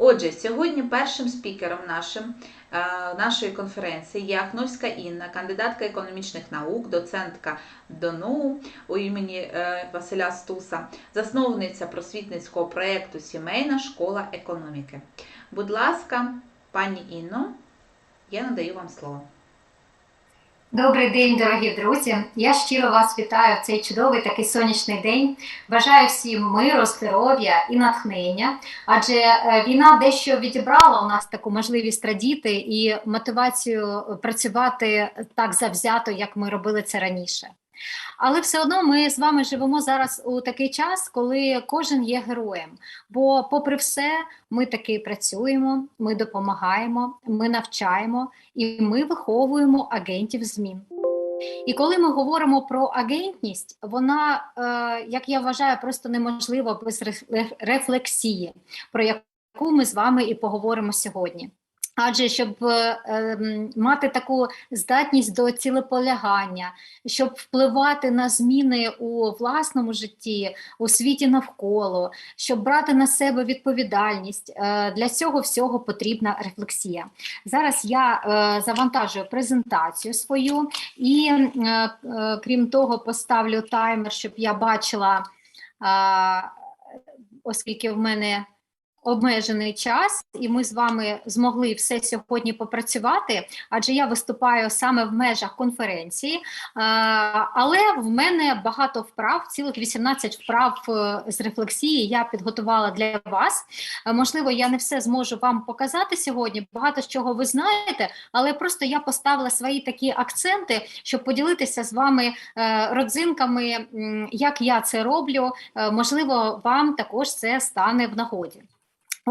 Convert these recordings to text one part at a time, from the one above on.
Отже, сьогодні першим спікером нашим, е, нашої конференції є Ахновська Інна, кандидатка економічних наук, доцентка ДОНУ у імені е, Василя Стуса, засновниця просвітницького проєкту Сімейна школа економіки. Будь ласка, пані Інно, я надаю вам слово. Добрий день, дорогі друзі. Я щиро вас вітаю в цей чудовий такий сонячний день. Бажаю всім миру, здоров'я і натхнення. Адже е, війна дещо відібрала у нас таку можливість радіти і мотивацію працювати так завзято, як ми робили це раніше. Але все одно ми з вами живемо зараз у такий час, коли кожен є героєм. Бо, попри все, ми таки працюємо, ми допомагаємо, ми навчаємо і ми виховуємо агентів змін. І коли ми говоримо про агентність, вона, е, як я вважаю, просто неможлива без реф- рефлексії, про яку ми з вами і поговоримо сьогодні. Адже щоб е, ем, мати таку здатність до цілеполягання, щоб впливати на зміни у власному житті, у світі навколо, щоб брати на себе відповідальність, е, для цього всього потрібна рефлексія. Зараз я е, завантажую презентацію свою і, е, е, крім того, поставлю таймер, щоб я бачила, а, оскільки в мене обмежений час, і ми з вами змогли все сьогодні попрацювати, адже я виступаю саме в межах конференції, е, але в мене багато вправ, цілих 18 вправ е, з рефлексії я підготувала для вас. Е, Можливо, я не все зможу вам показати сьогодні, багато з чого ви знаєте, але просто я поставила свої такі акценти, щоб поділитися з вами родзинками, як я це роблю. Можливо, вам також це стане в нагоді.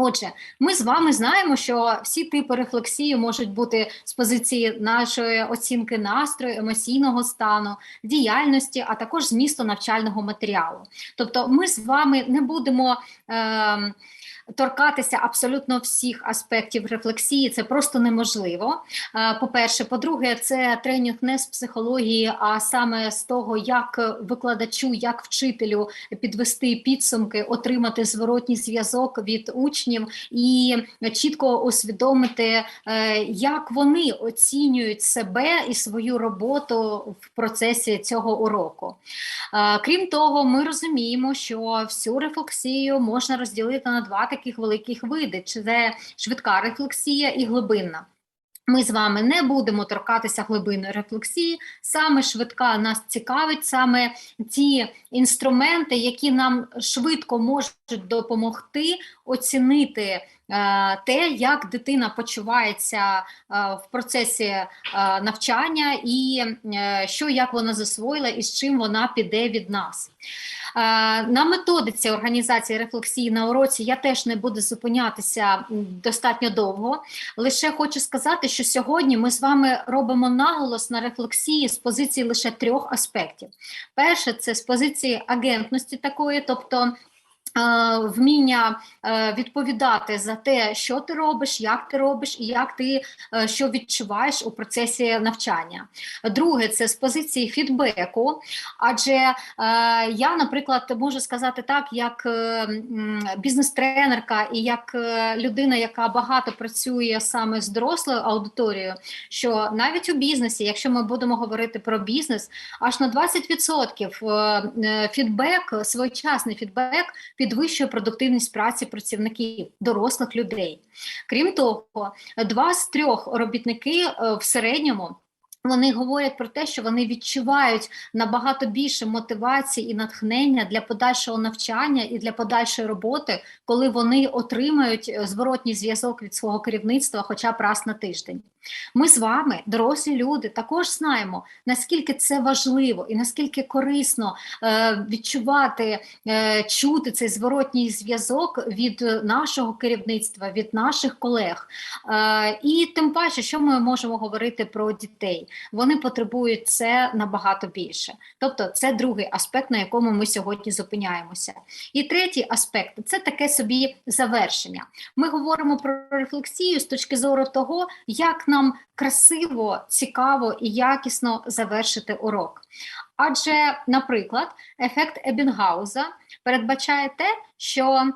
Отже, ми з вами знаємо, що всі типи рефлексії можуть бути з позиції нашої оцінки настрою, емоційного стану, діяльності, а також змісту навчального матеріалу. Тобто, ми з вами не будемо. Е- Торкатися абсолютно всіх аспектів рефлексії це просто неможливо. Е, По-перше, по-друге, це тренінг не з психології, а саме з того, як викладачу, як вчителю підвести підсумки, отримати зворотній зв'язок від учнів і чітко усвідомити, е, як вони оцінюють себе і свою роботу в процесі цього уроку. Е, Крім того, ми розуміємо, що всю рефлексію можна розділити на два таких великих види: це швидка рефлексія і глибинна. Ми з вами не будемо торкатися глибинної рефлексії. Саме швидка нас цікавить, саме ті інструменти, які нам швидко можуть допомогти оцінити те, як дитина почувається е, в процесі е, навчання, і е, що як вона засвоїла, і з чим вона піде від нас. Е, На методиці організації рефлексії на уроці я теж не буду зупинятися достатньо довго. Лише хочу сказати, що сьогодні ми з вами робимо наголос на рефлексії з позиції лише трьох аспектів. Перше, це з позиції агентності такої, тобто. Е, Вміння е, відповідати за те, що ти робиш, як ти робиш, і як ти е, що відчуваєш у процесі навчання. Друге, це з позиції фідбеку, адже я, наприклад, можу сказати так, як бізнес-тренерка і як людина, яка багато працює саме з дорослою аудиторією, що навіть у бізнесі, якщо ми будемо говорити про бізнес, аж на 20% е, е, фідбек, своєчасний фідбек підвищує продуктивність праці працівників, дорослих людей. Крім того, два з трьох робітники е, в середньому. Вони говорять про те, що вони відчувають набагато більше мотивації і натхнення для подальшого навчання і для подальшої роботи, коли вони отримають е, зворотній зв'язок від свого керівництва, хоча б раз на тиждень. Ми з вами, дорослі люди, також знаємо, наскільки це важливо і наскільки корисно е, відчувати, е, чути цей зворотній зв'язок від нашого керівництва, від наших колег. Е, і тим паче, що ми можемо говорити про дітей? Вони потребують це набагато більше. Тобто, це другий аспект, на якому ми сьогодні зупиняємося. І третій аспект це таке собі завершення. Ми говоримо про рефлексію з точки зору того, як нам красиво, цікаво і якісно завершити урок. Адже, наприклад, ефект Ебінгауза передбачає те, що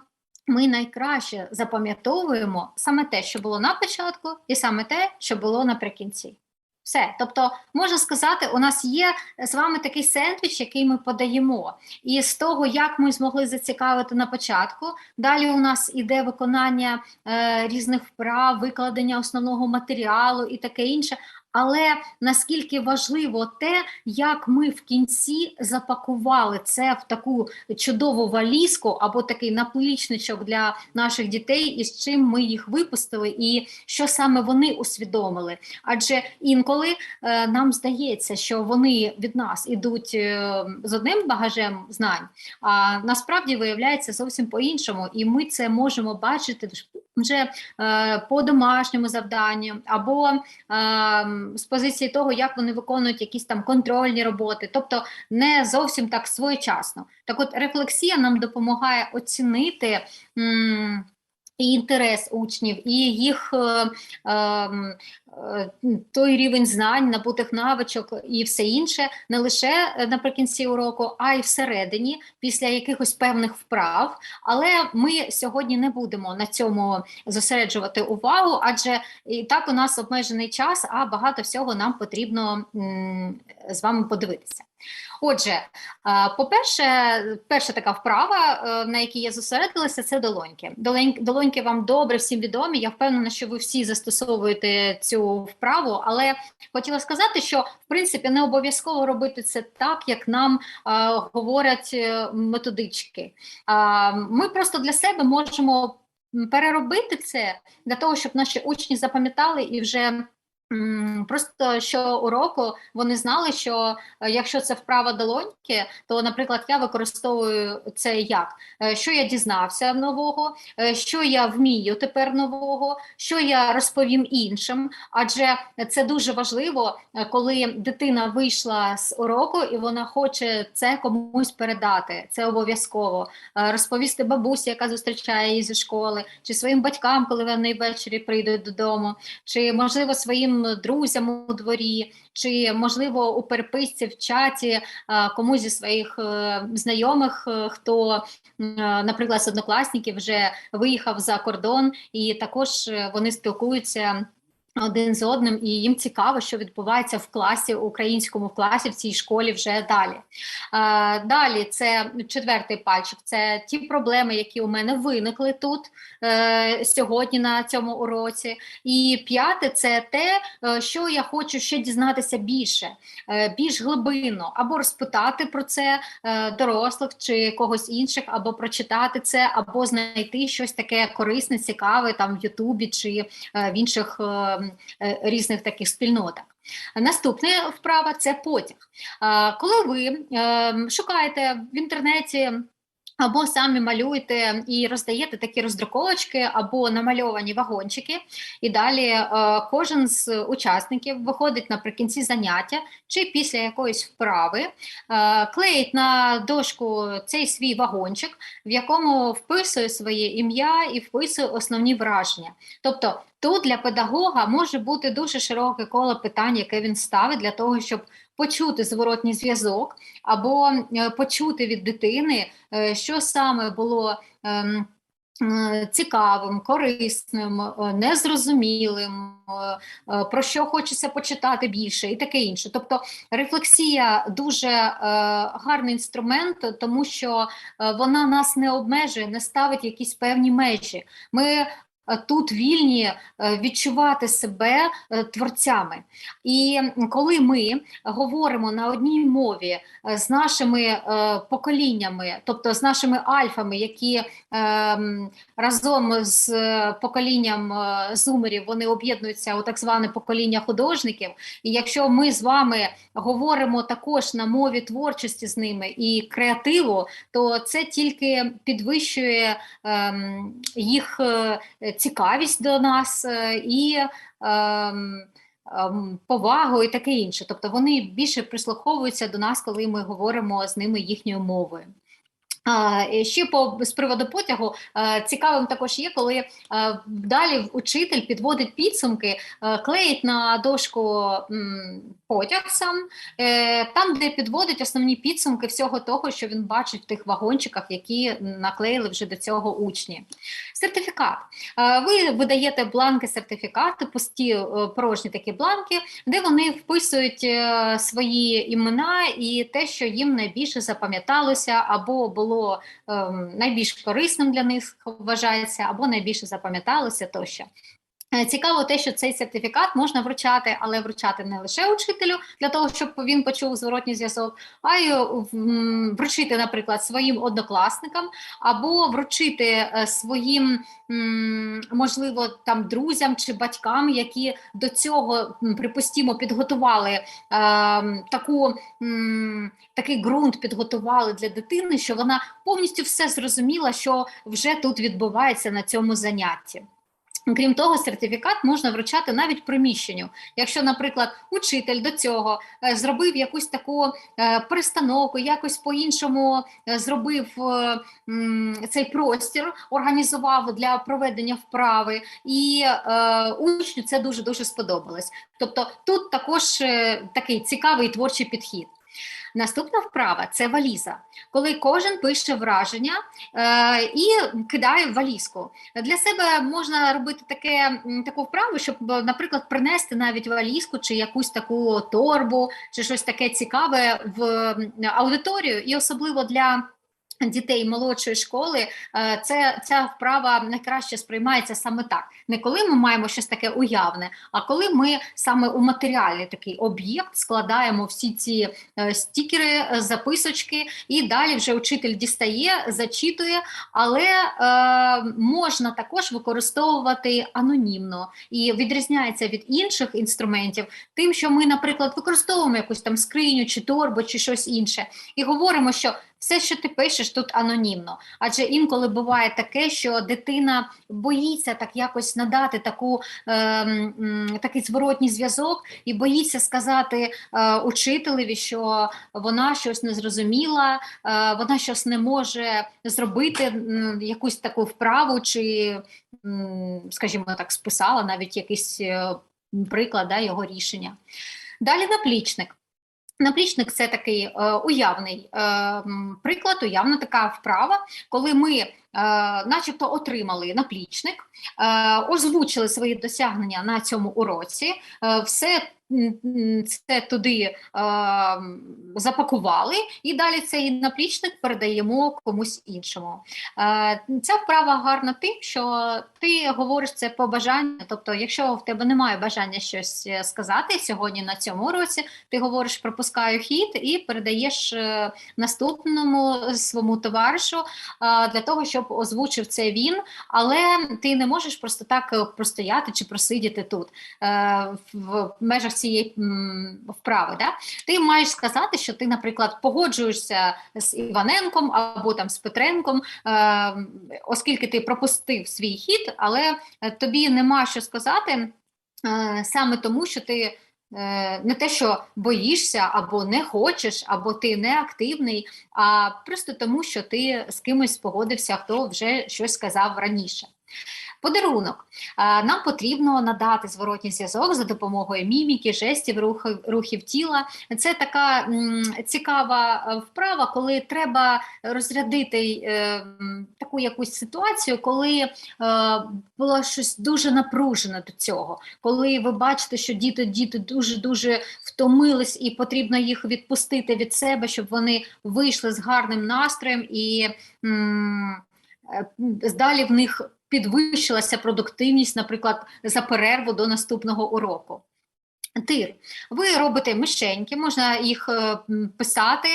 ми найкраще запам'ятовуємо саме те, що було на початку, і саме те, що було наприкінці. Все, тобто, можна сказати, у нас є з вами такий сендвіч, який ми подаємо. І з того, як ми змогли зацікавити на початку, далі у нас іде виконання е, різних вправ, викладення основного матеріалу і таке інше. Але наскільки важливо те, як ми в кінці запакували це в таку чудову валізку або такий наплічничок для наших дітей, і з чим ми їх випустили, і що саме вони усвідомили. Адже інколи е, нам здається, що вони від нас ідуть е, з одним багажем знань, а насправді виявляється зовсім по-іншому, і ми це можемо бачити вже е, по домашньому завданню або е, з позиції того, як вони виконують якісь там контрольні роботи, тобто не зовсім так своєчасно. Так от рефлексія нам допомагає оцінити. м, і інтерес учнів, і їх е, ем, е, той рівень знань, набутих навичок і все інше, не лише е, наприкінці уроку, а й всередині, після якихось певних вправ. Але ми сьогодні не будемо на цьому зосереджувати увагу, адже і так у нас обмежений час, а багато всього нам потрібно м, з вами подивитися. Отже, е, по-перше, перша така вправа, е, на якій я зосередилася, це долоньки. Долонь- Долоньки вам добре всім відомі. Я впевнена, що ви всі застосовуєте цю вправу, але хотіла сказати, що в принципі не обов'язково робити це так, як нам е, говорять методички. Ми просто для себе можемо переробити це для того, щоб наші учні запам'ятали і вже. Просто щоуроку вони знали, що е, якщо це вправа долоньки, то, наприклад, я використовую це як Е, що я дізнався нового, е, що я вмію тепер нового, що я розповім іншим. Адже це дуже важливо, коли дитина вийшла з уроку і вона хоче це комусь передати. Це обов'язково розповісти бабусі, яка зустрічає її зі школи, чи своїм батькам, коли вони ввечері прийдуть додому, чи можливо своїм друзям у дворі, чи можливо у переписці в чаті е, комусь зі своїх е, знайомих, е, хто, е, наприклад, з однокласників вже виїхав за кордон, і також е, вони спілкуються. Один з одним, і їм цікаво, що відбувається в класі, українському в класі, в цій школі вже далі. Е, далі це четвертий пальчик. Це ті проблеми, які у мене виникли тут е, сьогодні на цьому уроці. І п'яте це те, е, що я хочу ще дізнатися більше, більш глибинно, або розпитати про це дорослих чи когось інших, або прочитати це, або знайти щось таке корисне, цікаве там в Ютубі чи в інших різних таких спільнотах. Наступна вправа це потяг. Коли ви е, шукаєте в інтернеті. Або самі малюєте і роздаєте такі роздруковочки або намальовані вагончики, і далі е, кожен з учасників виходить наприкінці заняття чи після якоїсь вправи, е, клеїть на дошку цей свій вагончик, в якому вписує своє ім'я і вписує основні враження. Тобто тут для педагога може бути дуже широке коло питань, яке він ставить для того, щоб почути зворотній зв'язок або е, почути від дитини, е, що саме було. ем, е, Цікавим, корисним, незрозумілим, про що хочеться почитати більше, і таке інше. Тобто рефлексія дуже гарний інструмент, тому що вона нас не обмежує, не ставить якісь певні межі. Ми тут вільні е, відчувати себе е, творцями. І коли ми говоримо на одній мові е, з нашими е, поколіннями, тобто з нашими альфами, які е, разом з е, поколінням е, зумерів вони об'єднуються у так зване покоління художників. І якщо ми з вами говоримо також на мові творчості з ними і креативу, то це тільки підвищує ем, їх е, цікавість до нас е, і ем, ем, повагу і таке інше. Тобто вони більше прислуховуються до нас, коли ми говоримо з ними їхньою мовою. Ще по з приводу потягу е, цікавим також є, коли е, далі учитель підводить підсумки, е, клеїть на дошку потяг сам, там, де підводить основні підсумки всього того, що він бачить в тих вагончиках, які наклеїли вже до цього учні. Сертифікат. Ви видаєте бланки сертифікату, пусті порожні такі бланки, де вони вписують свої імена і те, що їм найбільше запам'яталося, або було ем, найбільш корисним для них вважається, або найбільше запам'яталося тощо. Е, Цікаво те, що цей сертифікат можна вручати, але вручати не лише учителю для того, щоб він почув зворотній зв'язок, а й е, вручити, наприклад, своїм однокласникам, або вручити е, своїм, можливо, там друзям чи батькам, які до цього, припустімо, підготували таку, такий ґрунт підготували для дитини, що вона повністю все зрозуміла, що вже тут відбувається на цьому занятті. Крім того, сертифікат можна вручати навіть приміщенню. Якщо, наприклад, учитель до цього е, зробив якусь таку е, перестановку, якось по-іншому е, зробив цей простір, організував для проведення вправи, і учню це дуже дуже сподобалось. Тобто тут також такий цікавий творчий підхід. Наступна вправа це валіза, коли кожен пише враження е, і кидає валізку. Для себе можна робити таке, таку вправу, щоб, е, наприклад, принести навіть валізку чи якусь таку торбу, чи щось таке цікаве в аудиторію, і особливо для. Дітей молодшої школи е, це ця вправа найкраще сприймається саме так. Не коли ми маємо щось таке уявне, а коли ми саме у матеріальний такий об'єкт складаємо всі ці е, стікери, е, записочки, і далі вже учитель дістає, зачитує, але е, можна також використовувати анонімно. І відрізняється від інших інструментів, тим, що ми, наприклад, використовуємо якусь там скриню чи торбу чи щось інше, і говоримо, що все, що ти пишеш, тут анонімно. Адже інколи буває таке, що дитина боїться так якось надати таку, е, такий зворотній зв'язок і боїться сказати е, учителеві, що вона щось не зрозуміла, е, вона щось не може зробити, м, якусь таку вправу, чи, м, скажімо так, списала навіть якийсь е, приклад да, його рішення. Далі наплічник. Наплічник це такий е, уявний е, приклад, уявна така вправа, коли ми е, начебто отримали наплічник, е, озвучили свої досягнення на цьому уроці, е, все це туди запакували, і далі цей наплічник передаємо комусь іншому. Ця вправа гарна тим, що ти говориш це по бажанню, тобто, якщо в тебе немає бажання щось е, сказати сьогодні на цьому уроці, ти говориш пропускаю хід і передаєш е, наступному своєму товаришу для того, щоб озвучив це він, але ти не можеш просто так е, простояти чи просидіти тут в межах цієї вправи. Да? Ти маєш сказати, що ти, наприклад, погоджуєшся з Іваненком або там з Петренком, е, оскільки ти пропустив свій хід, але е, тобі нема що сказати е, саме тому, що ти е, не те, що боїшся, або не хочеш, або ти не активний, а просто тому, що ти з кимось погодився, хто вже щось сказав раніше. Подарунок. Нам потрібно надати зворотній зв'язок за допомогою міміки, жестів, рухів, тіла. Це така цікава е, вправа, коли треба розрядити е, таку якусь ситуацію, коли е, було щось дуже напружене до цього. Коли ви бачите, що діти діти дуже дуже втомились, і потрібно їх відпустити від себе, щоб вони вийшли з гарним настроєм і далі в них підвищилася продуктивність, наприклад, за перерву до наступного уроку. Тир. Ви робите мишеньки, можна їх е, писати,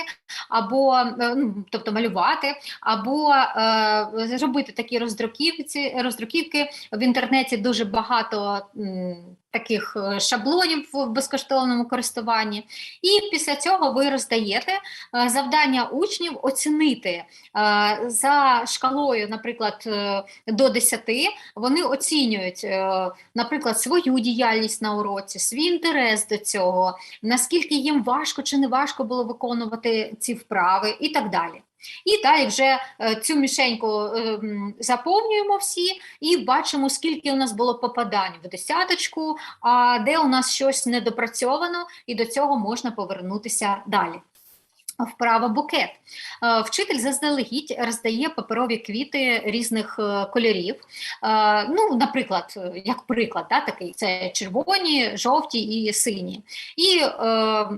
або е, ну, тобто малювати, або е, робити такі роздруківці, роздруківки. В інтернеті дуже багато таких е, шаблонів в безкоштовному користуванні. І після цього ви роздаєте е, завдання учнів оцінити е, за шкалою, наприклад, до 10, вони оцінюють, наприклад, свою діяльність на уроці, свій інтерес до цього, наскільки їм важко чи не важко було виконувати ці вправи і так далі. І далі вже е, цю мішеньку е, заповнюємо всі і бачимо, скільки у нас було попадань в десяточку, а де у нас щось недопрацьовано, і до цього можна повернутися далі. Вправа букет. Е, Вчитель заздалегідь роздає паперові квіти різних е, кольорів. Е, Ну, наприклад, як приклад, да, такий це червоні, жовті і сині. І е,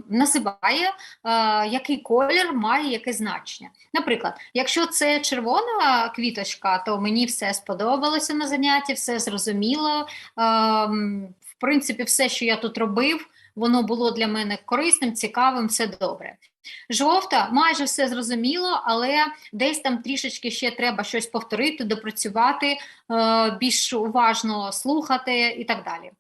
називає, е, який колір має яке значення. Наприклад, якщо це червона квіточка, то мені все сподобалося на занятті, все зрозуміло. Е, в принципі, все, що я тут робив, воно було для мене корисним, цікавим, все добре. Жовта, майже все зрозуміло, але десь там трішечки ще треба щось повторити, допрацювати, е, більш уважно слухати і так далі.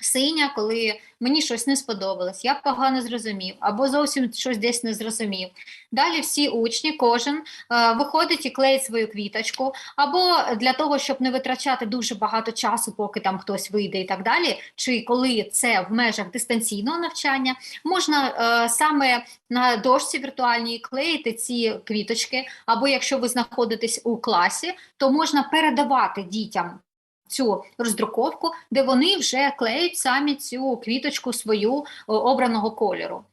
Синя, коли мені щось не сподобалось, я погано зрозумів, або зовсім щось десь не зрозумів. Далі всі учні, кожен е, виходить і клеїть свою квіточку, або для того, щоб не витрачати дуже багато часу, поки там хтось вийде і так далі, чи коли це в межах дистанційного навчання, можна е, саме на дошці віртуальній клеїти ці квіточки, або якщо ви знаходитесь у класі, то можна передавати дітям цю роздруковку, де вони вже клеють самі цю квіточку свою обраного кольору.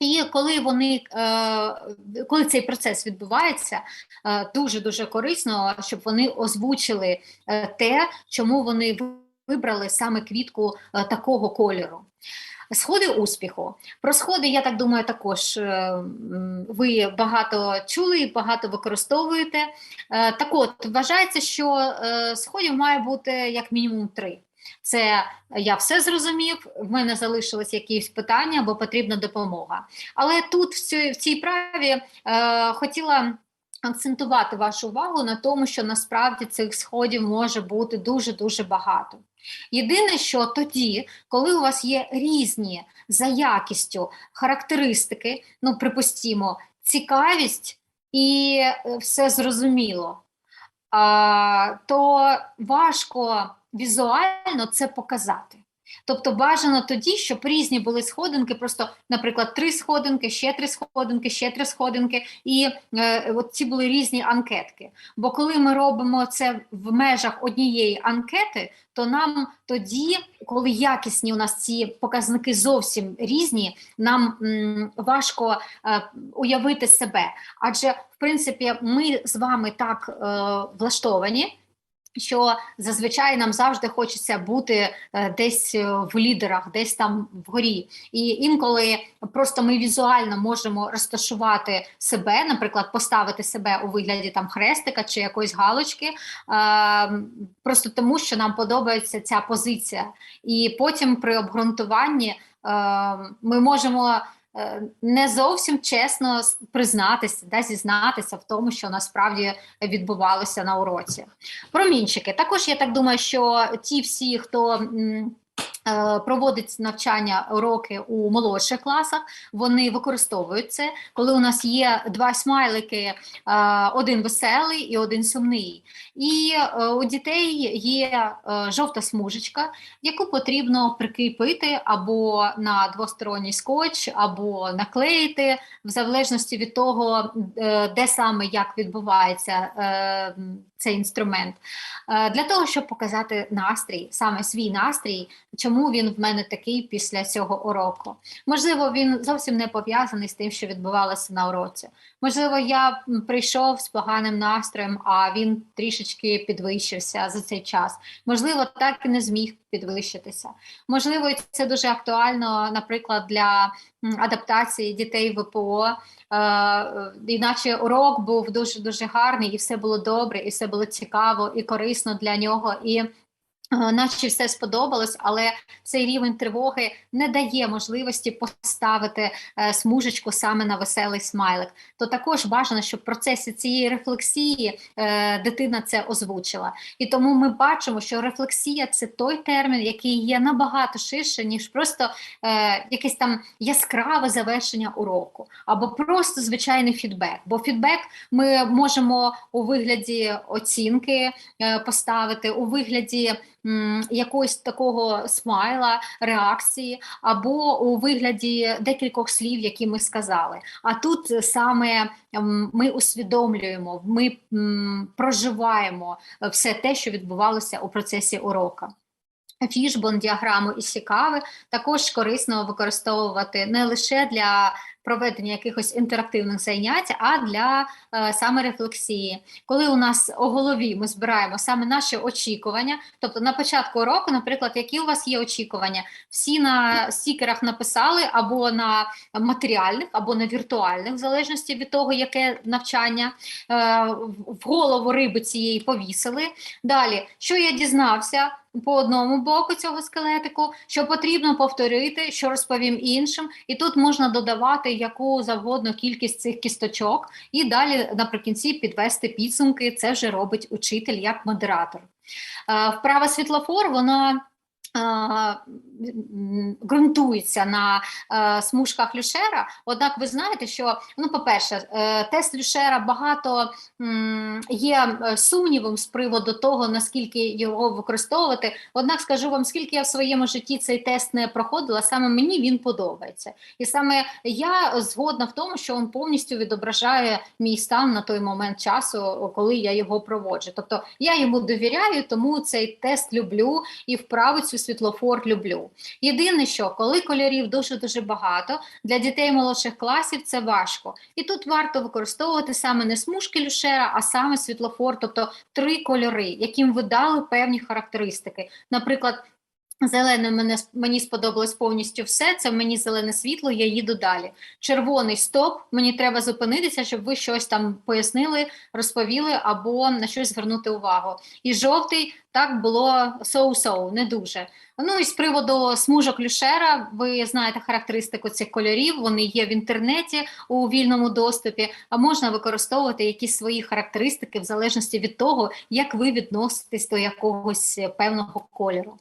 І коли вони, е, коли цей процес відбувається, е, дуже дуже корисно, щоб вони озвучили е, те, чому вони вибрали саме квітку е, такого кольору. Сходи успіху. Про сходи, я так думаю, також е, ви багато чули і багато використовуєте. Е, Так от, вважається, що е, сходів має бути як мінімум три. Це я все зрозумів, в мене залишились якісь питання або потрібна допомога. Але тут в цій, в цій праві е, хотіла акцентувати вашу увагу на тому, що насправді цих сходів може бути дуже-дуже багато. Єдине, що тоді, коли у вас є різні за якістю характеристики, ну, припустімо, цікавість і е, все зрозуміло, то важко візуально це показати. Тобто бажано тоді, щоб різні були сходинки, просто, наприклад, три сходинки, ще три сходинки, ще три сходинки, і е, от ці були різні анкетки. Бо коли ми робимо це в межах однієї анкети, то нам тоді, коли якісні у нас ці показники зовсім різні, нам м, важко е, уявити себе. Адже, в принципі, ми з вами так е, влаштовані. Що зазвичай нам завжди хочеться бути е, десь е, в лідерах, десь там вгорі. І інколи просто ми візуально можемо розташувати себе, наприклад, поставити себе у вигляді там хрестика чи якоїсь галочки, е, просто тому, що нам подобається ця позиція. І потім при обґрунтуванні ми можемо. Е, Не зовсім чесно признатися, да, зізнатися в тому, що насправді відбувалося на уроці. Промінчики. Також я так думаю, що ті всі, хто проводить навчання уроки у молодших класах, вони використовують це, коли у нас є два смайлики, е, один веселий і один сумний. І е, у дітей є е, жовта смужечка, яку потрібно прикріпити або на двосторонній скотч, або наклеїти, в залежності від того, е, де саме як відбувається е, цей інструмент, Е, для того, щоб показати настрій, саме свій настрій, чому він в мене такий після цього уроку. Можливо, він зовсім не пов'язаний з тим, що відбувалося на уроці. Можливо, я прийшов з поганим настроєм, а він трішечки підвищився за цей час. Можливо, так і не зміг підвищитися. Можливо, це дуже актуально, наприклад, для адаптації дітей ВПО. Е, е, Іначе урок був дуже дуже гарний, і все було добре, і все було цікаво і корисно для нього. І наче все сподобалось, але цей рівень тривоги не дає можливості поставити е, смужечку саме на веселий смайлик. То також бажано, щоб в процесі цієї рефлексії е, дитина це озвучила. І тому ми бачимо, що рефлексія це той термін, який є набагато ширше, ніж просто е, якесь там яскраве завершення уроку, або просто звичайний фідбек. Бо фідбек ми можемо у вигляді оцінки е, поставити, у вигляді м, якогось такого смайла, реакції, або у вигляді декількох слів, які ми сказали. А тут саме ми усвідомлюємо, ми проживаємо все те, що відбувалося у процесі урока. Фішбон, діаграму і Сікави також корисно використовувати не лише для проведення якихось інтерактивних занять, а для е, саморефлексії. Коли у нас у голові ми збираємо саме наші очікування, тобто на початку уроку, наприклад, які у вас є очікування, всі на стікерах написали або на матеріальних, або на віртуальних, в залежності від того, яке навчання е, в голову риби цієї повісили. Далі, що я дізнався по одному боку цього скелетику, що потрібно повторити, що розповім іншим, і тут можна додавати яку завгодно кількість цих кісточок, і далі наприкінці підвести підсумки. Це вже робить учитель як модератор. Е, Вправа світлофор, вона ґрунтується на е, смужках Люшера. Однак ви знаєте, що ну, по-перше, е, тест Люшера багато є е, сумнівом з приводу того, наскільки його використовувати. Однак скажу вам, скільки я в своєму житті цей тест не проходила, саме мені він подобається. І саме я згодна в тому, що він повністю відображає мій стан на той момент часу, коли я його проводжу. Тобто я йому довіряю, тому цей тест люблю і вправу цю світлофор люблю. Єдине, що коли кольорів дуже дуже багато, для дітей молодших класів це важко. І тут варто використовувати саме не смужки люшера, а саме світлофор, тобто три кольори, яким ви дали певні характеристики. Наприклад, Зелене мене мені сподобалось повністю все. Це мені зелене світло, я їду далі. Червоний стоп, мені треба зупинитися, щоб ви щось там пояснили, розповіли або на щось звернути увагу. І жовтий так було соу-соу, не дуже. Ну і з приводу смужок люшера, ви знаєте характеристику цих кольорів, вони є в інтернеті у вільному доступі, а можна використовувати якісь свої характеристики в залежності від того, як ви відноситесь до якогось певного кольору.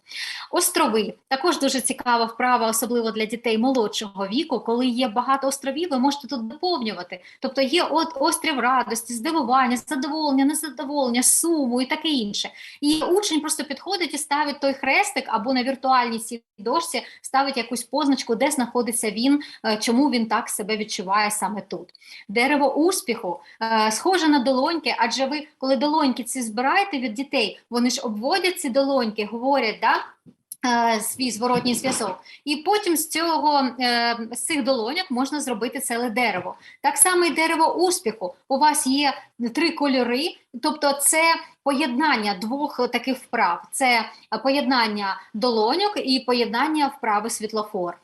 Острови також дуже цікава вправа, особливо для дітей молодшого віку. Коли є багато островів, ви можете тут доповнювати. Тобто є от острів радості, здивування, задоволення, незадоволення, суму і таке інше. І учень просто підходить і ставить той хрестик або на віртуальній цій дошці ставить якусь позначку, де знаходиться він, е, чому він так себе відчуває саме тут. Дерево успіху е, схоже на долоньки, адже ви, коли долоньки ці збираєте від дітей, вони ж обводять ці долоньки, говорять, да? Е, Свій зворотній зв'язок, і потім з цього е, з цих долоньок можна зробити ціле дерево. Так само і дерево успіху. У вас є три кольори, тобто це поєднання двох таких вправ: це поєднання долоньок і поєднання вправи світлофор.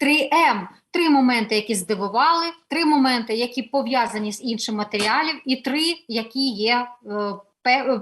3М три моменти, які здивували, три моменти, які пов'язані з іншим матеріалів, і три, які є е,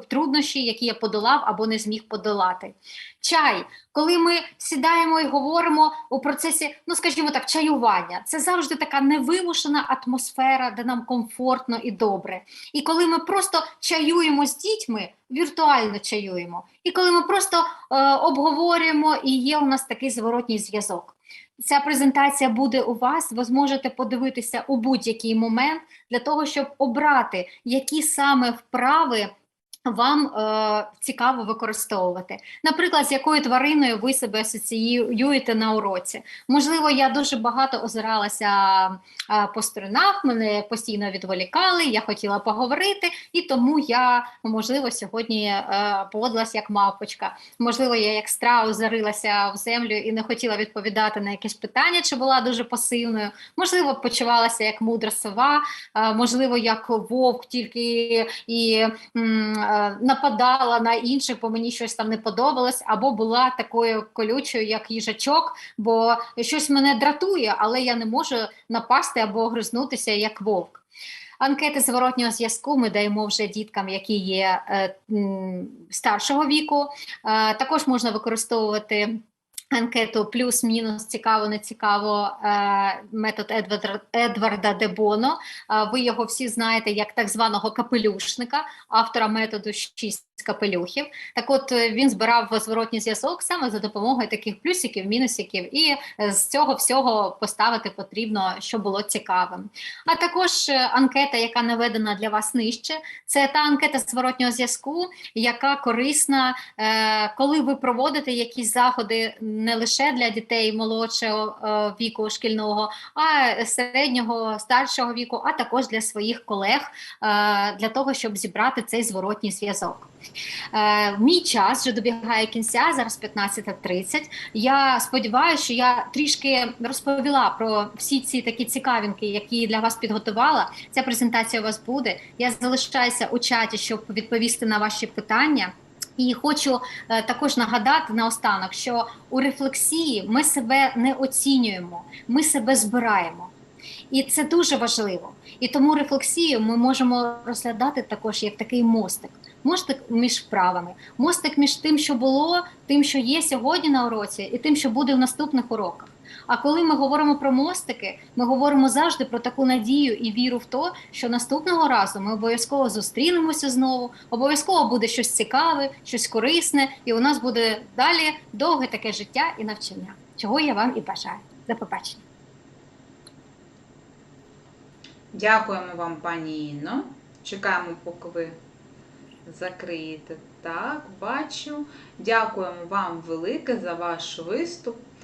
труднощі, які я подолав або не зміг подолати. Чай, коли ми сідаємо і говоримо у процесі, ну скажімо так, чаювання, це завжди така невимушена атмосфера, де нам комфортно і добре. І коли ми просто чаюємо з дітьми, віртуально чаюємо, і коли ми просто е, обговорюємо, і є у нас такий зворотній зв'язок. Ця презентація буде у вас, ви зможете подивитися у будь-який момент для того, щоб обрати, які саме вправи вам е, цікаво використовувати. Наприклад, з якою твариною ви себе асоціюєте на уроці. Можливо, я дуже багато озиралася е, по сторонах, мене постійно відволікали, я хотіла поговорити, і тому я, можливо, сьогодні е, поводилась як мавпочка. Можливо, я як страус зарилася в землю і не хотіла відповідати на якесь питання, чи була дуже пасивною. Можливо, почувалася як мудра сова, е, можливо, як вовк, тільки і м, нападала на інших, бо мені щось там не подобалось, або була такою колючою, як їжачок, бо щось мене дратує, але я не можу напасти або гризнутися як вовк. Анкети зворотнього зв'язку ми даємо вже діткам, які є е, старшого віку. Е, також можна використовувати анкету плюс-мінус цікаво, не цікаво е, метод Едварда, Едварда Дебоно. Е, ви його всі знаєте як так званого капелюшника, автора методу 6 капелюхів. Так от е, він збирав зворотній зв'язок саме за допомогою таких плюсиків, мінусиків, і е, з цього всього поставити потрібно, що було цікавим. А також е, анкета, яка наведена для вас нижче, це та анкета зворотнього зв'язку, яка корисна, коли ви проводите якісь заходи не лише для дітей молодшого віку шкільного, а середнього, старшого віку, а також для своїх колег, для того, щоб зібрати цей зворотній зв'язок. Е, мій час вже добігає кінця, зараз 15.30. Я сподіваюся, що я трішки розповіла про всі ці такі цікавинки, які для вас підготувала. Ця презентація у вас буде. Я залишаюся у чаті, щоб відповісти на ваші питання. І хочу е, також нагадати наостанок, що у рефлексії ми себе не оцінюємо, ми себе збираємо. І це дуже важливо. І тому рефлексію ми можемо розглядати також як такий мостик. Мостик між вправами, мостик між тим, що було, тим, що є сьогодні на уроці, і тим, що буде в наступних уроках. А коли ми говоримо про мостики, ми говоримо завжди про таку надію і віру в те, що наступного разу ми обов'язково зустрінемося знову, обов'язково буде щось цікаве, щось корисне, і у нас буде далі довге таке життя і навчання, чого я вам і бажаю. До побачення. Дякуємо вам, пані Інно. Чекаємо, поки ви закриєте. Так, бачу. Дякуємо вам велике за ваш виступ.